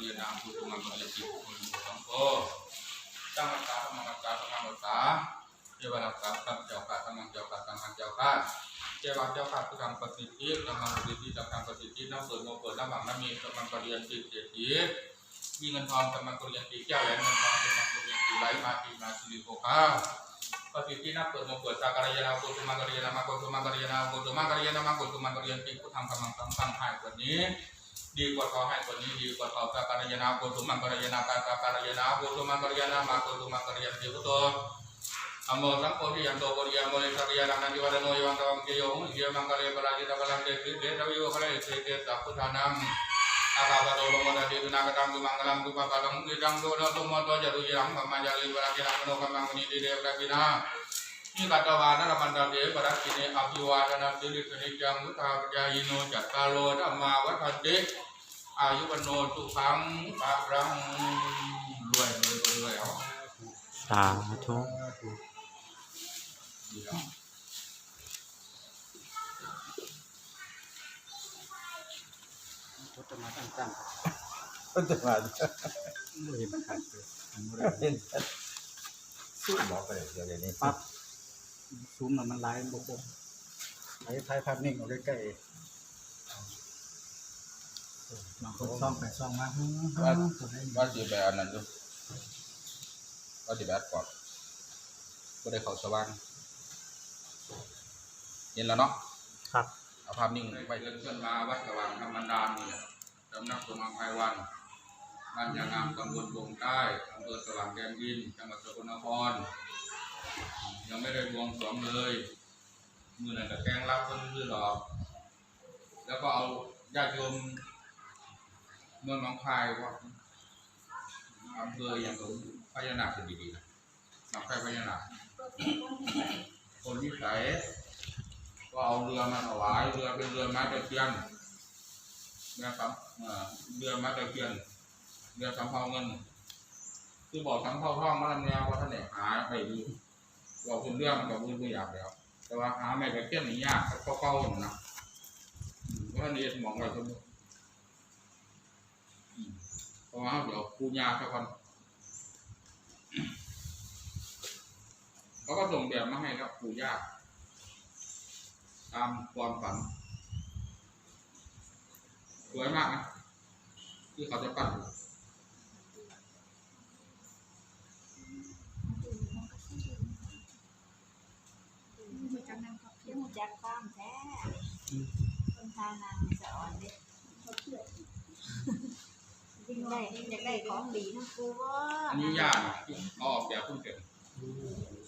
ริยนามพุทธมังกรยติพุทธสังโฆตั้งมัตตาธรรมัตตาธรรมัตตาเทวรักษาสัมเจ้าข้าธรรมังเจ้าข้าสังฆเจ้าข้าเจ้าเจ้าข้าผู้ทำปฏิทินธรรมังปฏิทินธรรมปฏิทินน้ำเปิดโมเปิดน้ำหมังน้ำมีธรรมังกรเรียติเศรษฐีมีเงินทองธรรมังกรเรียติแก้วแหวนเงินทองธรรมังกรเรียติไหลมาทีมาสิริโภคาปฏิทินนับเปิดมงเปิดตากรยานาโกตุมังกริยานามาโกตุมังกริยานาโกตุมังกริยานามาโกตุมังกริยานติพุทธังธรรมังสังฆังให้กว่านี้ ดีกว่าเขาให้กว่านี้ดีกว่าเขาตากรยานาโกตุมังการยานาตาการยานาโกตุมังการยานามาโกตุมังการยานติพุทโธอโมสังโฆทิยันโตปริยามโมนิสักยานังนันติวัฒโนยังตวังเกโยหิเยมังกรยปราจิตกลังเตติเตทวิโยคะเลเตเตสัพพุทธานัง Akabado lomo dadi dunagatam gumangalam gupapalam idang dono tumoto jadu yang mamajali barakina mano kamang ni di devrakina ni kata wana ramanda de barakine abiwadana dili kenikang utajayino jatalo dhamma watade ayu wano tukang pakrang รวยรวยรวยเอาสาธุดีแล้วพุทธมาตั้งตั้งมันจะมาไม่เห็นขาดเลยมันไม่ได้เห็นสู้บอกไปเดี๋ยวเดี๋ยวนี้ปั๊บซูมแล้วมันไล่บกบไอ้ท้ายภาพนิ่งเอาใกล้ๆ บางคนซ่องไปซ่องมาฮึ่มฮึ่มตัวได้ว่าสิไปอันนั้นดูว่าสิไปอัดก่อนก็ได้เขาสว่างเย็นแล้วเนาะครับเอาภาพนิ่งไปเชิญมาวัดสว่างธรรมดานนี่แหละสำนักสมังไพวันบ้านยางามตำบลวงใต้อำเภอสว่างแดนดินจังหวัดสกลนครยังไม่ได้บวงสรวงเลยมือนั่นแต่แกงรับคนคือหรอก แล้วก็เอาญาติโยม เมืองหนองคายว่าอำเภออย่างของพญานาคเป็นดีๆนะหนองคายพญานาคคนวิสัยก็เอาเรือมาถวายเรือเป็นเรือไม้ตะเคียนนะครับเรือไม้ตะเคียนเรือสำเภาเงิน คือบอกสำเภาท่องมาลำแนวว่าท่านเนี่ยหาไปดูบอกคุณเรื่องมันกับคุณไม่อยากแล้วแต่ว่าหาไม้ตะเคียนนี่ยากก็เก้าๆนะเพราะท่านนี้มองไว้สมมติอืม เพราะว่าเดี๋ยวปูยาสักคนเขาก็ส่งแบบมาให้แล้วปูยาตามความฝัน สวยมากนะที่เขาจะปั้นอยู่จักนั่งพักเที่ยงรู้จักความแท้คนทางนางสอนเด็กเขาเชื่อ ได้อยากได้ของดีนะกูว่าอันนี้ยากนะที่เขาออกแบบเพิ่งเสร็จ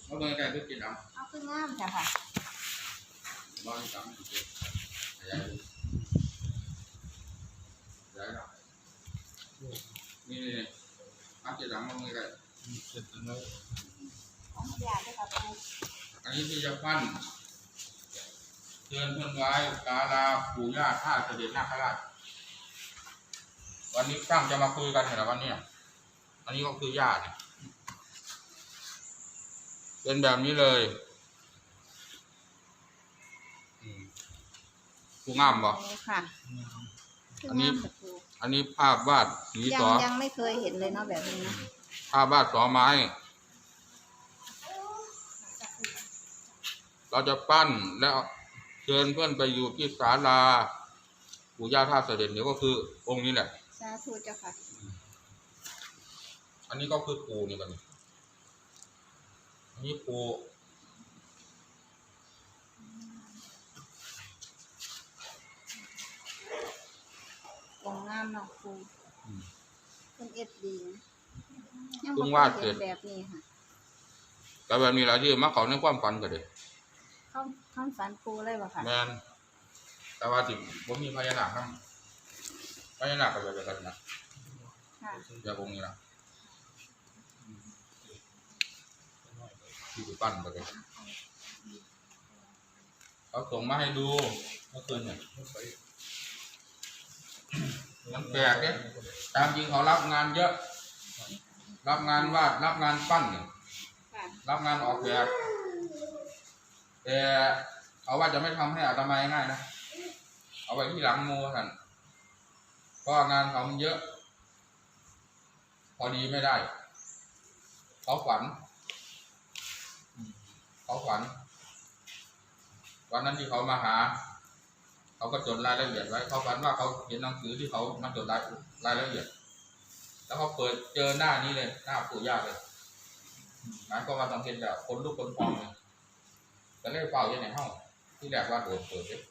เขาเดินไกลเพื่อกินน้เอาขึ้นงามจ้ะค่ะำร้อยสามสิบเจ็ดขยายดูขยายหน่อยนี่นี่นี่อัพเจ็ดหลังมาเมื่อไรเสร็จแล้วของยาได้กับกูอันนี้ที่จะปั้นเชิญเพื่อนไว้กาลาปู่ย่าท่าเสด็จนาคราช วันนี้ช่างจะมาคุยกันเห็นหรอวันเนี้ยอันนี้ก็คือญาติเป็นแบบนี้เลยอืมกูงามบ่นี่ค่ะอันนี้งามกับกูอันนี้ภาพวาดสียัสงอยังไม่เคยเห็นเลยเนาะแบบนี้นะภาพวาดสอไม้ เราจะปั้นแล้วเชิญเพื่อนไปอยู่ที่ศาลาปู่ย่าท่าเสด็จเนี่ยก็คือองค์นี้แหละ สาธุเจ้าค่ะ อันนี้ก็คือปู่นี่กันนี่อันนี้ปู่องค์งามเนาะกูอืมเป็นเอ็ดดีนะยังเพิ่บ่งเควายดเสร็เห็จนแบบนี้ค่ะแต่แบบนี้แหละที่มาเขาในความฝันก็เลยเข้าเข้าฝันกูเลยบ่ค่ะ แมนแต่ว่าที่ผมมีพญานาคทั้ง พญานาคก็แบบกันนะค่ะแบบองค์นี้นะที่ไปปั้นก็เลยเขาส่งมาให้ดูเมื่อคืนเนี่ยมันแปลกเนี่ยตามจริงเขารับงานเยอะ รับงานวาดรับงานปั้นเนี่ยค่ะรับงานออกแบบแต่เขาว่าจะไม่ทำให้อาตมาง่ายๆนะ เอาไว้ที่หลังโมท่านเพ ราะว่างานเขามันเยอะ พอดีไม่ได้ เขาฝัน เขาฝัน วันนั้นที่เขามาหา เขาก็จดรายละเอียดไว้ เขาฝันว่าเขาเห็นหนังสือที่เขามาจดรายรายละเอียด แล้วเขาเปิดเจอหน้านี้เลย หน้าปู่ย่าเลยอืมหมายความว่าต้องเห็นแบบคนลุกคนพองเลยก็เลยเฝ้าอยู่ในห้องที่แรกว่าโดดเปิดเลย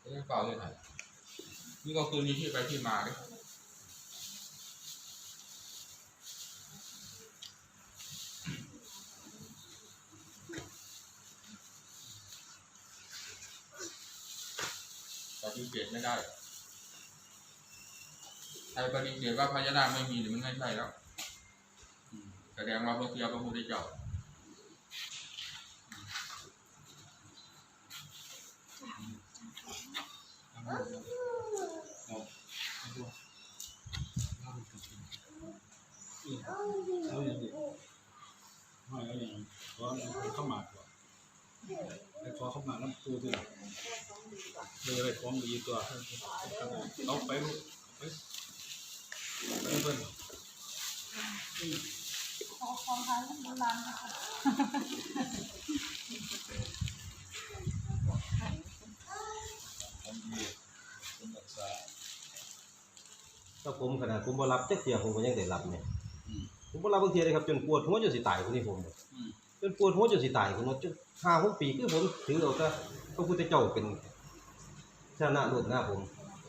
เลยเฝ้ายู่ไห นี่ก็คือมีที่ไปที่มาเลยปฏิเสธไม่ได้ใครปฏิเสธว่าพญานาคไม่มีหรือมันไม่ใช่แล้วแสดงว่าพระเพียพระพุทธเจ้าเอาอย่างนี้ ไม่เอาอย่างนี้ขอเข้ามาก่อนไปขอเข้ามาน้ำปูด้วยเลยไปของดีตัวเอาไปลูกไปไปเพิ่นขอของทางโบราณนะคะถ้าผมขนาดผมบ่รับจักเที่ยผมก็ยังได้รับเนี่ย อืมผมบ่รับบางเที่ยเลยครับจนปวดหัวจนสิตายคนนี้ผมอืมจนปวดหัวจนสิตายคนนั้นจนห้าหกปีคือผมถือเอาแต่พระพุทธเจ้าเป็นชนะโลดหน้าผม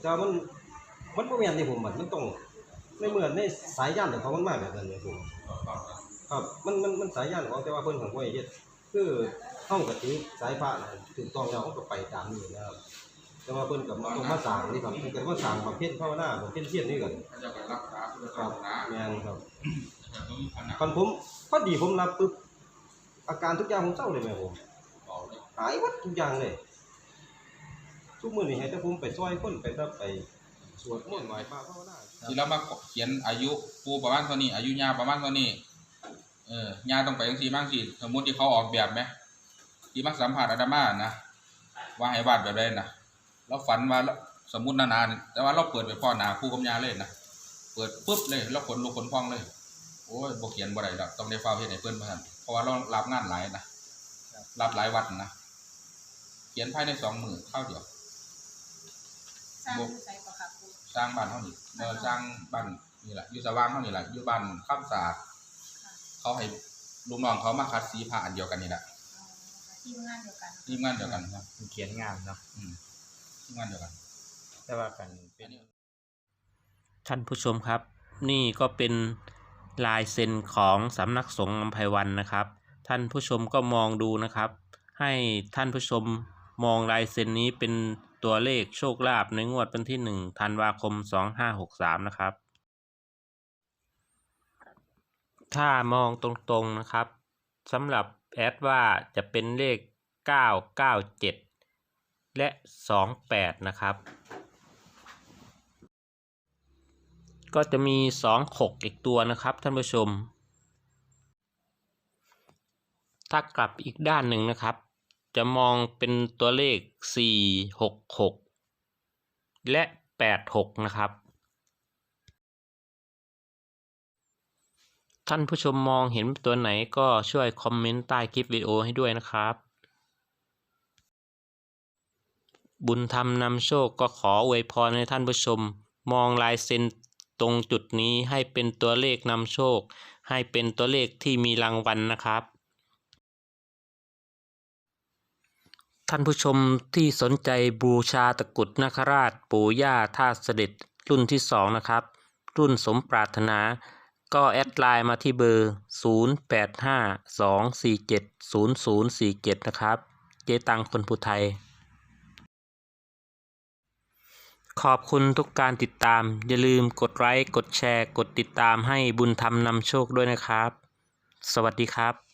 แต่ว่ามันมันบ่แม่นที่ผมมันมันต้องในเมื่อในสายญาณของเขามันมาแบบนั้นเลยผมครับมันมันมันสายยานของแต่ว่าเพิ่นของบ่ให้เฮ็ดคือเฮาก็ถือสายพระน่ะถูกต้องแล้วเฮาก็ไปตามนี้นะครับแต่ว่าเพิ่นก็มาต้องมาสร้างนี่ครับเพิ่นก็มาสร้างบำเพ็ญภาวนาบำเพ็ญเพียรนี่กันพระเจ้าก็รักษาพุทธครัศาบสนาแม่นครับ แต่ต้องมีขนาดคันผมพอดีผมรับปึ๊บอาการทุกอย่างผมเศร้าเลยแม่ผมต่อเลยหายหมดทุกอย่างเลยทุกมื้อนี้ให้แต่ผมไปซอยคนไปแต่ไปสวดมนต์ไหว้พระภาวนาที่เรามาเขียนอายุปูประมาณเท่านี้ อายุยาประมาณเท่านี้เออยาต้องไปจังซี่บ้างสิสมมติที่เขาออกแบบไหมที่มาสัมผัสอาตมานะว่าให้วาดแบบใดนะเราฝันว่าเราสมมุตินานๆแต่ว่าเราเปิดไปพ่อหนาคู่กับยาเลยนะเปิดปุ๊บเลย แล้วขนลุกขนพองเลยโอ้ยบ่เขียนบ่ได้ดอกต้องได้เฝ้าเฮ็ดให้เพิ่นมาซั่นเพราะว่าเรารับงานหลายนะรับหลายวัดนะเขียนภายในสองมือเข้าวเดียวสร้างใส่ประคับปูสร้างบ้านเท่านี้เออสร้างบ้านนี่แหละอยู่สว่างเท่านี้แหละอยู่บ้านข้ามสาดเขาให้ลูกน้องเขามาคัดสีผ้าอันเดียวกันนี่แหละทีมงานเดียวกันทีมงานเดียวกันครับเขียนงามเนาะอืมทีมงานเดียวกัน แต่ว่ากันเป็นท่านผู้ชมครับ นี่ก็เป็น ลายเซ็นของสำนักสงฆ์อัมไพวันนะครับ ท่านผู้ชมก็มองดูนะครับ ให้ท่านผู้ชมมองลายเซ็นนี้เป็นตัวเลขโชคลาภในงวดวันที่ 1 ธันวาคม 2563 นะครับ ถ้ามองตรงๆนะครับสำหรับแอดว่าจะเป็นเลข 997 และ 28 นะครับ ก็จะมีสองหกอีกตัวนะครับท่านผู้ชม ถ้ากลับอีกด้านหนึ่งนะครับ จะมองเป็นตัวเลขสี่หกหกและแปดหกนะครับ ท่านผู้ชมมองเห็นตัวไหนก็ช่วยคอมเมนต์ใต้คลิปวิดีโอให้ด้วยนะครับบุญธรรมนำโชคก็ขออวยพรให้ท่านผู้ชม มองลายเซ็น ตรงจุดนี้ให้เป็นตัวเลขนำโชค ให้เป็นตัวเลขที่มีรางวัลนะครับ ท่านผู้ชมที่สนใจบูชาตะกุดนาคราชปู่ย่าท่าเสด็จรุ่นที่สองนะครับ รุ่นสมปรารถนาก็แอดไลน์มาที่เบอร์ 0852470047 นะครับ เจตังคนผู้ไทย ขอบคุณทุกการติดตาม อย่าลืมกดไลค์ กดแชร์ กดติดตามให้บุญธรรมนำโชคด้วยนะครับ สวัสดีครับ